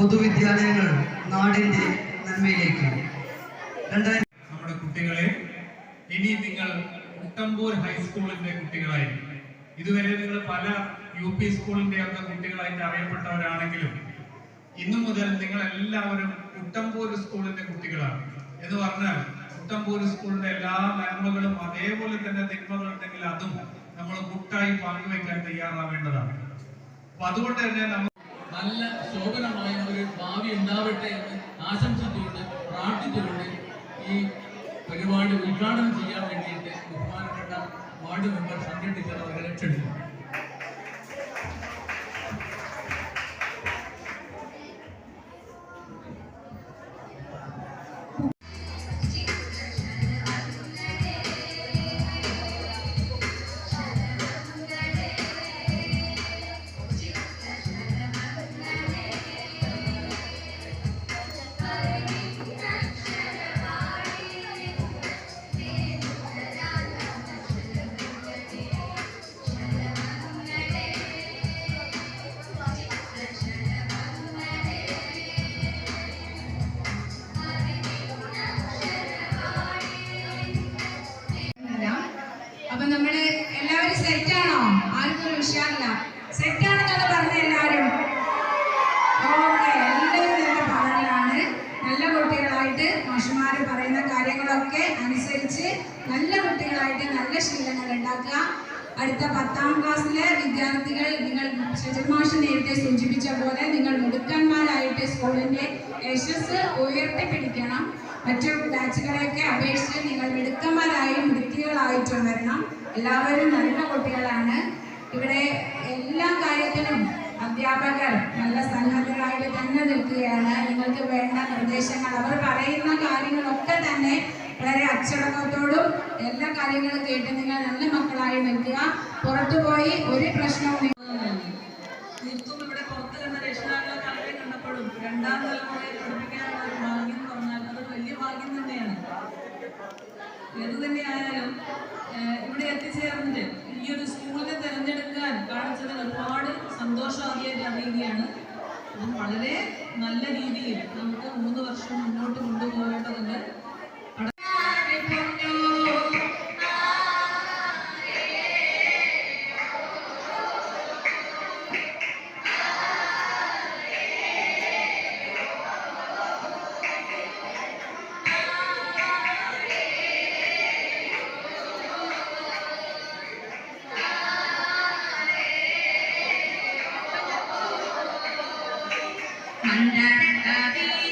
പൊതുവിദ്യാലയങ്ങൾ നാടിന്റെ നന്മയിലേക്ക്. നമ്മുടെ കുട്ടികളെ ഇനി നിങ്ങൾ കുട്ടമ്പൂർ ഹൈസ്കൂളിന്റെ കുട്ടികളായിരിക്കും. ഇതുവരെ നിങ്ങൾ പല യു പി സ്കൂളിന്റെ ഒക്കെ കുട്ടികളായിട്ട് അറിയപ്പെട്ടവരാണെങ്കിലും ഇന്നു മുതൽ നിങ്ങൾ എല്ലാവരും കുട്ടമ്പൂർ സ്കൂളിന്റെ കുട്ടികളാണ്. എന്ന് പറഞ്ഞാൽ കുട്ടമ്പൂർ സ്കൂളിന്റെ എല്ലാ നന്മകളും അതേപോലെ തന്നെ തിന്മകൾ ഉണ്ടെങ്കിൽ അതും നമ്മൾ കൂട്ടായി പങ്കുവെക്കാൻ തയ്യാറാവേണ്ടതാണ്. അപ്പൊ അതുകൊണ്ട് തന്നെ നമ്മൾ നല്ല ശോഭനമായ ഒരു ഭാവി ഉണ്ടാവട്ടെ എന്ന് ആശംസിച്ചുകൊണ്ട് പ്രാർത്ഥിച്ചുകൊണ്ട് ഈ പരിപാടി ഉദ്ഘാടനം ചെയ്യാൻ വേണ്ടിയിട്ട് ബഹുമാനപ്പെട്ട വാർഡ് മെമ്പർ സഞ്ജയ് ടീച്ചർ അവരെ ക്ഷണിക്കുന്നു കുട്ടികളായിട്ട് നല്ല ശീലങ്ങൾ ഉണ്ടാക്കുക. അടുത്ത പത്താം ക്ലാസ്സിലെ വിദ്യാർത്ഥികൾ നിങ്ങൾ മാഷ് നേരത്തെ സൂചിപ്പിച്ച പോലെ നിങ്ങൾ മിടുക്കന്മാരായിട്ട് സ്കൂളിന്റെ യശസ് ഉയർത്തിപ്പിടിക്കണം. മറ്റു ബാച്ചുകളെയൊക്കെ അപേക്ഷിച്ച് നിങ്ങൾ മിടുക്കന്മാരായി മിടുക്കികളായിട്ടും വരണം. എല്ലാവരും നല്ല കുട്ടികളാണ്. ഇവിടെ എല്ലാ കാര്യത്തിനും അധ്യാപകർ നല്ല സന്നദ്ധരായിട്ട് തന്നെ നിൽക്കുകയാണ്. നിങ്ങൾക്ക് വേണ്ട നിർദ്ദേശങ്ങൾ അവർ പറയുന്ന കാര്യങ്ങളൊക്കെ തന്നെ വളരെ അച്ചടക്കത്തോടും എല്ലാ കാര്യങ്ങളും കേട്ട് നിങ്ങൾ നല്ല മക്കളായി നിൽക്കുക. പുറത്തുപോയി ഒരു പ്രശ്നവും ഇവിടെ പുറത്ത് രണ്ടാം തലമുറയെ വലിയ ഭാഗ്യം തന്നെയാണ്. ഈ ഒരു സ്കൂളിനെ തിരഞ്ഞെടുക്കാൻ വളരെ നല്ല രീതിയിൽ നമുക്ക് മൂന്ന് വർഷം മുന്നോട്ട് കൊണ്ടുപോകേണ്ടതുണ്ട്. மன்னன் கவி